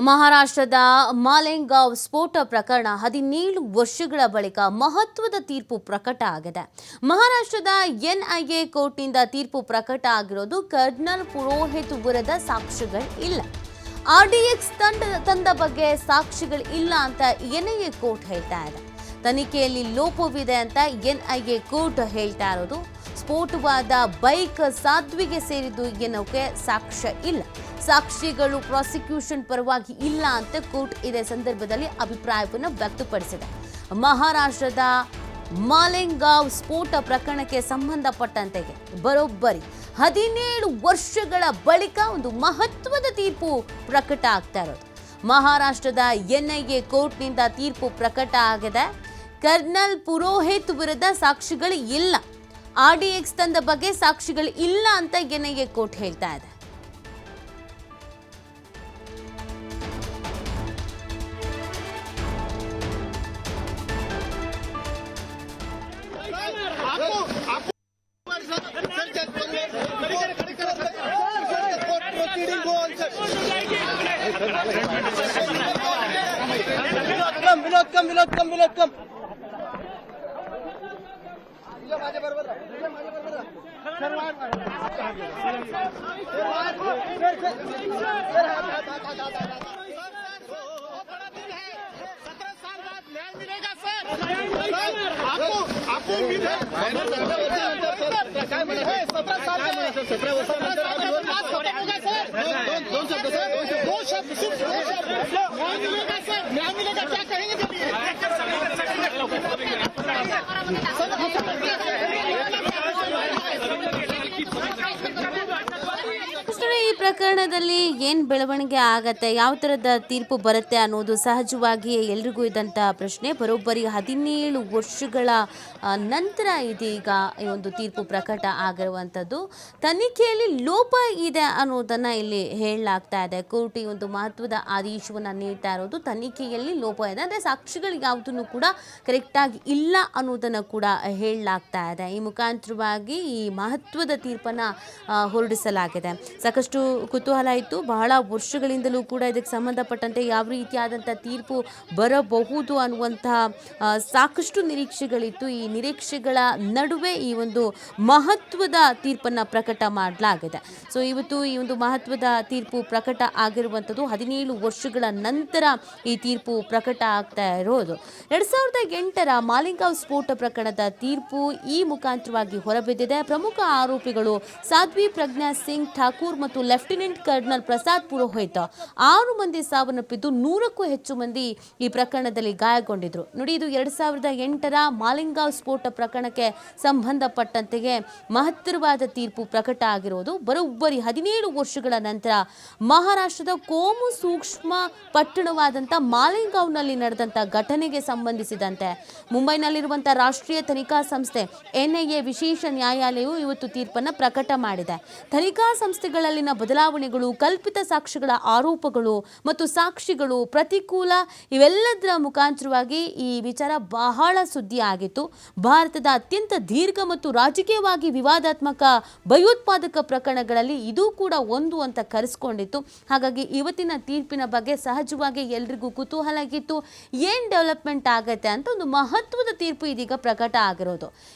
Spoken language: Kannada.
ಮಹಾರಾಷ್ಟ್ರದ ಮಾಲೆಂಗಾವ್ ಸ್ಫೋಟ ಪ್ರಕರಣ ಹದಿನೇಳು ವರ್ಷಗಳ ಬಳಿಕ ಮಹತ್ವದ ತೀರ್ಪು ಪ್ರಕಟ ಆಗಿದೆ. ಮಹಾರಾಷ್ಟ್ರದ ಎನ್ಐಎ ಕೋರ್ಟ್ನಿಂದ ತೀರ್ಪು ಪ್ರಕಟ ಆಗಿರೋದು ಕರ್ನಲ್ ಪುರೋಹಿತ್ ವಿರುದ್ಧ ಸಾಕ್ಷ್ಯಗಳು ಇಲ್ಲ. ಆರ್ಡಿಎಕ್ಸ್ ತಂಡ, ತಂದ ಬಗ್ಗೆ ಸಾಕ್ಷಿಗಳು ಇಲ್ಲ ಅಂತ ಎನ್ಐಎ ಕೋರ್ಟ್ ಹೇಳ್ತಾ ಇದೆ. ತನಿಖೆಯಲ್ಲಿ ಲೋಪವಿದೆ ಅಂತ ಎನ್ಐಎ ಕೋರ್ಟ್ ಹೇಳ್ತಾ ಇರೋದು, ಸ್ಫೋಟವಾದ ಬೈಕ್ ಸಾಧ್ವಿಗೆ ಸೇರಿದ್ದು ಎನ್ನುವುದಕ್ಕೆ ಸಾಕ್ಷ್ಯ ಇಲ್ಲ. ಸಾಕ್ಷಿಗಳು ಪ್ರಾಸಿಕ್ಯೂಷನ್ ಪರವಾಗಿ ಇಲ್ಲ ಅಂತ ಕೋರ್ಟ್ ಇದೇ ಸಂದರ್ಭದಲ್ಲಿ ಅಭಿಪ್ರಾಯವನ್ನು ವ್ಯಕ್ತಪಡಿಸಿದೆ. ಮಹಾರಾಷ್ಟ್ರದ ಮಾಲೆಂಗಾವ್ ಸ್ಫೋಟ ಪ್ರಕರಣಕ್ಕೆ ಸಂಬಂಧಪಟ್ಟಂತೆ ಬರೋಬ್ಬರಿ ಹದಿನೇಳು ವರ್ಷಗಳ ಬಳಿಕ ಒಂದು ಮಹತ್ವದ ತೀರ್ಪು ಪ್ರಕಟ ಆಗ್ತಾ ಇರೋದು. ಮಹಾರಾಷ್ಟ್ರದ ಎನ್ಐಎ ಕೋರ್ಟ್ನಿಂದ ತೀರ್ಪು ಪ್ರಕಟ ಆಗಿದೆ. ಕರ್ನಲ್ ಪುರೋಹಿತ್ ವಿರುದ್ಧ ಸಾಕ್ಷಿಗಳು ಇಲ್ಲ. ಆರ್ ಡಿ ಎಕ್ಸ್ ತಂದ ಬಗ್ಗೆ ಸಾಕ್ಷಿಗಳು ಇಲ್ಲ ಅಂತ ಎನ್ಐಎ ಕೋರ್ಟ್ ಹೇಳ್ತಾ ಇದೆ. कम विनोद कम विनोद कम विनोद कम माझ्या बरोबर सत्रह साल बाद न्याय मिलेगा सर आपको आपको उम्मीद है सत्रह साल सत्रह वर्ष গ্রাম মিলে টাকা ভেঙেছে। ಈ ಪ್ರಕರಣದಲ್ಲಿ ಏನು ಬೆಳವಣಿಗೆ ಆಗತ್ತೆ, ಯಾವ ಥರದ ತೀರ್ಪು ಬರುತ್ತೆ ಅನ್ನೋದು ಸಹಜವಾಗಿ ಎಲ್ರಿಗೂ ಇದ್ದಂತಹ ಪ್ರಶ್ನೆ. ಬರೋಬ್ಬರಿ ಹದಿನೇಳು ವರ್ಷಗಳ ನಂತರ ಇದೀಗ ಈ ಒಂದು ತೀರ್ಪು ಪ್ರಕಟ ಆಗಿರುವಂಥದ್ದು. ತನಿಖೆಯಲ್ಲಿ ಲೋಪ ಇದೆ ಅನ್ನೋದನ್ನು ಇಲ್ಲಿ ಹೇಳಲಾಗ್ತಾ ಇದೆ. ಕೋರ್ಟ್ ಈ ಒಂದು ಮಹತ್ವದ ಆದೇಶವನ್ನು ನೀಡ್ತಾ ಇರೋದು ತನಿಖೆಯಲ್ಲಿ ಲೋಪ ಇದೆ. ಅಂದರೆ ಸಾಕ್ಷಿಗಳು ಯಾವುದನ್ನು ಕೂಡ ಕರೆಕ್ಟಾಗಿ ಇಲ್ಲ ಅನ್ನೋದನ್ನು ಕೂಡ ಹೇಳಲಾಗ್ತಾ ಇದೆ. ಈ ಮುಖಾಂತರವಾಗಿ ಈ ಮಹತ್ವದ ತೀರ್ಪನ್ನು ಹೊರಡಿಸಲಾಗಿದೆ. ಸಾಕಷ್ಟು ಕುತೂಹಲ ಇತ್ತು. ಬಹಳ ವರ್ಷಗಳಿಂದಲೂ ಕೂಡ ಇದಕ್ಕೆ ಸಂಬಂಧಪಟ್ಟಂತೆ ಯಾವ ರೀತಿಯಾದಂಥ ತೀರ್ಪು ಬರಬಹುದು ಅನ್ನುವಂತಹ ಸಾಕಷ್ಟು ನಿರೀಕ್ಷೆಗಳಿತ್ತು. ಈ ನಿರೀಕ್ಷೆಗಳ ನಡುವೆ ಈ ಒಂದು ಮಹತ್ವದ ತೀರ್ಪನ್ನು ಪ್ರಕಟ ಮಾಡಲಾಗಿದೆ. ಸೊ ಇವತ್ತು ಈ ಒಂದು ಮಹತ್ವದ ತೀರ್ಪು ಪ್ರಕಟ ಆಗಿರುವಂಥದ್ದು ಹದಿನೇಳು ವರ್ಷಗಳ ನಂತರ ಈ ತೀರ್ಪು ಪ್ರಕಟ ಆಗ್ತಾ ಇರೋದು. ಎರಡು ಸಾವಿರದ ಎಂಟರ ಮಾಲಿಂಗಾವ್ ಸ್ಫೋಟ ಪ್ರಕರಣದ ತೀರ್ಪು ಈ ಮುಖಾಂತರವಾಗಿ ಹೊರಬಿದ್ದಿದೆ. ಪ್ರಮುಖ ಆರೋಪಿಗಳು ಸಾಧ್ವಿ ಪ್ರಜ್ಞಾ ಸಿಂಗ್ ಠಾಕೂರ್ ಮತ್ತು ಲೆಫ್ಟಿನೆಂಟ್ ಕರ್ನಲ್ ಪ್ರಸಾದ್ ಪುರೋಹಿತ್. ಆರು ಮಂದಿ ಸಾವನ್ನಪ್ಪಿದ್ದು ನೂರಕ್ಕೂ ಹೆಚ್ಚು ಮಂದಿ ಈ ಪ್ರಕರಣದಲ್ಲಿ ಗಾಯಗೊಂಡಿದ್ರು. ನೋಡಿ, ಇದು ಎರಡ್ ಸಾವಿರದ ಎಂಟರ ಮಾಲಿಂಗಾವ್ ಸ್ಫೋಟ ಪ್ರಕರಣಕ್ಕೆ ಸಂಬಂಧಪಟ್ಟಂತೆಯೇ ಮಹತ್ತರವಾದ ತೀರ್ಪು ಪ್ರಕಟ ಆಗಿರೋದು. ಬರೋಬ್ಬರಿ ಹದಿನೇಳು ವರ್ಷಗಳ ನಂತರ ಮಹಾರಾಷ್ಟ್ರದ ಕೋಮು ಸೂಕ್ಷ್ಮ ಪಟ್ಟಣವಾದಂಥ ಮಾಲಿಂಗಾವ್ನಲ್ಲಿ ನಡೆದಂಥ ಘಟನೆಗೆ ಸಂಬಂಧಿಸಿದಂತೆ ಮುಂಬೈನಲ್ಲಿರುವಂಥ ರಾಷ್ಟ್ರೀಯ ತನಿಖಾ ಸಂಸ್ಥೆ ಎನ್ಐಎ ವಿಶೇಷ ನ್ಯಾಯಾಲಯವು ಇವತ್ತು ತೀರ್ಪನ್ನು ಪ್ರಕಟ ಮಾಡಿದೆ. ತನಿಖಾ ಸಂಸ್ಥೆಗಳಲ್ಲಿನ ಬದಲಾವಣೆಗಳು, ಕಲ್ಪಿತ ಸಾಕ್ಷಿಗಳ ಆರೋಪಗಳು ಮತ್ತು ಸಾಕ್ಷಿಗಳು ಪ್ರತಿಕೂಲ, ಇವೆಲ್ಲದರ ಮುಖಾಂತರವಾಗಿ ಈ ವಿಚಾರ ಬಹಳ ಸುದ್ದಿ ಆಗಿತ್ತು. ಭಾರತದ ಅತ್ಯಂತ ದೀರ್ಘ ಮತ್ತು ರಾಜಕೀಯವಾಗಿ ವಿವಾದಾತ್ಮಕ ಭಯೋತ್ಪಾದಕ ಪ್ರಕರಣಗಳಲ್ಲಿ ಇದು ಕೂಡ ಒಂದು ಅಂತ ಕರೆಸ್ಕೊಂಡಿತ್ತು. ಹಾಗಾಗಿ ಇವತ್ತಿನ ತೀರ್ಪಿನ ಬಗ್ಗೆ ಸಹಜವಾಗಿ ಎಲ್ರಿಗೂ ಕುತೂಹಲ ಆಗಿತ್ತು. ಏನು ಡೆವಲಪ್ಮೆಂಟ್ ಆಗತ್ತೆ ಅಂತ ಒಂದು ಮಹತ್ವದ ತೀರ್ಪು ಇದೀಗ ಪ್ರಕಟ ಆಗಿರೋದು.